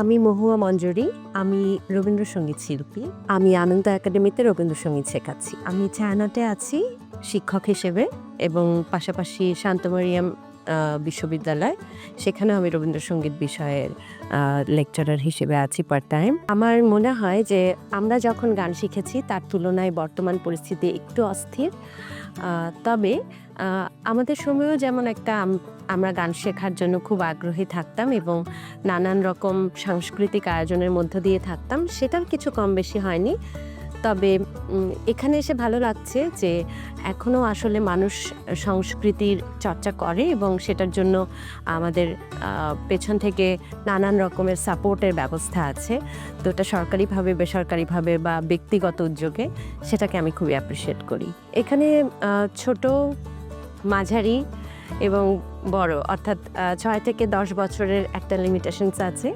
আমি মহুয়া মঞ্জুরি, আমি রবীন্দ্রসঙ্গীত শিল্পী, আমি আনন্দ একাডেমিতে রবীন্দ্রসঙ্গীত শেখাচ্ছি। আমি ছায়ানটে আছি শিক্ষক হিসেবে এবং পাশাপাশি শান্তমরিয়াম বিশ্ববিদ্যালয়। সেখানে আমি রবীন্দ্রসঙ্গীত বিষয়ের লেকচারার হিসেবে আছি পার্ট টাইম আমার মনে হয় যে আমরা যখন গান শিখেছি, তার তুলনায় বর্তমান পরিস্থিতি একটু অস্থির। তবে আমাদের সময়ও যেমন একটা আমরা গান শেখার জন্য খুব আগ্রহী থাকতাম এবং নানান রকম সাংস্কৃতিক আয়োজনের মধ্য দিয়ে থাকতাম সেটার কিছু কম বেশি হয়নি। তবে এখানে এসে ভালো লাগছে যে এখনও আসলে মানুষ সংস্কৃতির চর্চা করে এবং সেটার জন্য আমাদের পেছন থেকে নানান রকমের সাপোর্টের ব্যবস্থা আছে। তো এটা সরকারিভাবে, বেসরকারিভাবে বা ব্যক্তিগত উদ্যোগে সেটাকে আমি খুবই অ্যাপ্রিসিয়েট করি। এখানে ছোট মাঝারি এবং বড়, অর্থাৎ ছয় থেকে দশ বছরের একটা লিমিটেশনস আছে।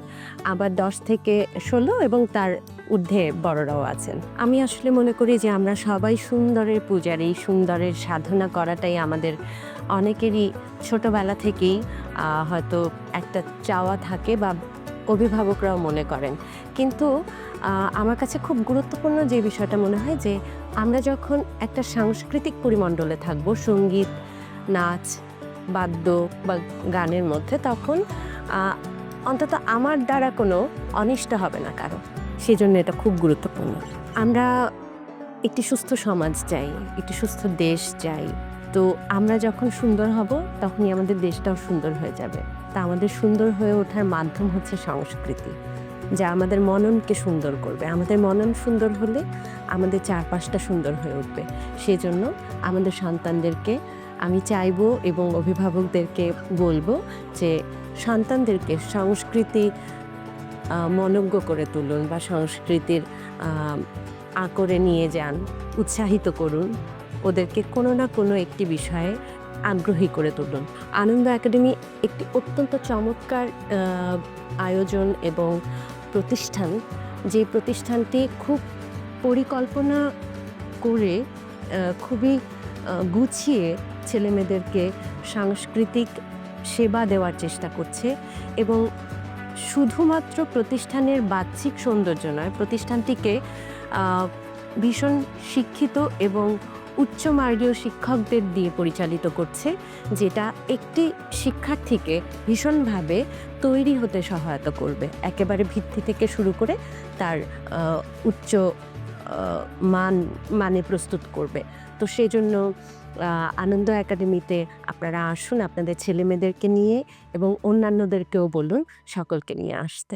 আবার দশ থেকে ষোলো এবং তার ঊর্ধ্বে বড়রাও আছেন। আমি আসলে মনে করি যে আমরা সবাই সুন্দরের পূজারি, সুন্দরের সাধনা করাটাই আমাদের অনেকেরই ছোটবেলা থেকেই হয়তো একটা চাওয়া থাকে বা অভিভাবকরাও মনে করেন। কিন্তু আমার কাছে খুব গুরুত্বপূর্ণ যে বিষয়টা মনে হয় যে আমরা যখন একটা সাংস্কৃতিক পরিমণ্ডলে থাকব, সংগীত, নাচ বাদ্য বা গানের মধ্যে তখন অন্তত আমার দ্বারা কোনো অনিষ্ট হবে না কারও। সেই জন্য এটা খুব গুরুত্বপূর্ণ। আমরা একটি সুস্থ সমাজ চাই, একটি সুস্থ দেশ চাই। তো আমরা যখন সুন্দর হব, তখনই আমাদের দেশটাও সুন্দর হয়ে যাবে। তা আমাদের সুন্দর হয়ে ওঠার মাধ্যম হচ্ছে সংস্কৃতি, যা আমাদের মননকে সুন্দর করবে। আমাদের মনন সুন্দর হলে আমাদের চারপাশটা সুন্দর হয়ে উঠবে। সেজন্য আমাদের সন্তানদেরকে আমি চাইব এবং অভিভাবকদেরকে বলব যে সন্তানদেরকে সংস্কৃতি মনজ্ঞ করে তুলুন বা সংস্কৃতির আকরে নিয়ে যান, উৎসাহিত করুন। ওদেরকে কোনো না কোনো একটি বিষয়ে আগ্রহী করে তুলুন। আনন্দ একাডেমি একটি অত্যন্ত চমৎকার আয়োজন এবং প্রতিষ্ঠান। যে প্রতিষ্ঠানটি খুব পরিকল্পনা করে খুবই গুছিয়ে ছেলেমেয়েদেরকে সাংস্কৃতিক সেবা দেওয়ার চেষ্টা করছে এবং শুধুমাত্র প্রতিষ্ঠানের বাহ্যিক সৌন্দর্য নয়, প্রতিষ্ঠানটিকে ভীষণ শিক্ষিত এবং উচ্চমার্গীয় শিক্ষকদের দিয়ে পরিচালিত করছে, যেটা একটি শিক্ষার্থীকে ভীষণভাবে তৈরি হতে সহায়তা করবে। একেবারে ভিত্তি থেকে শুরু করে তার উচ্চ মান মানে প্রস্তুত করবে। তো সেই জন্য আনন্দ একাডেমিতে আপনারা আসুন আপনাদের ছেলেমেয়েদেরকে নিয়ে এবং অন্যান্যদেরকেও বলুন সকলকে নিয়ে আসতে।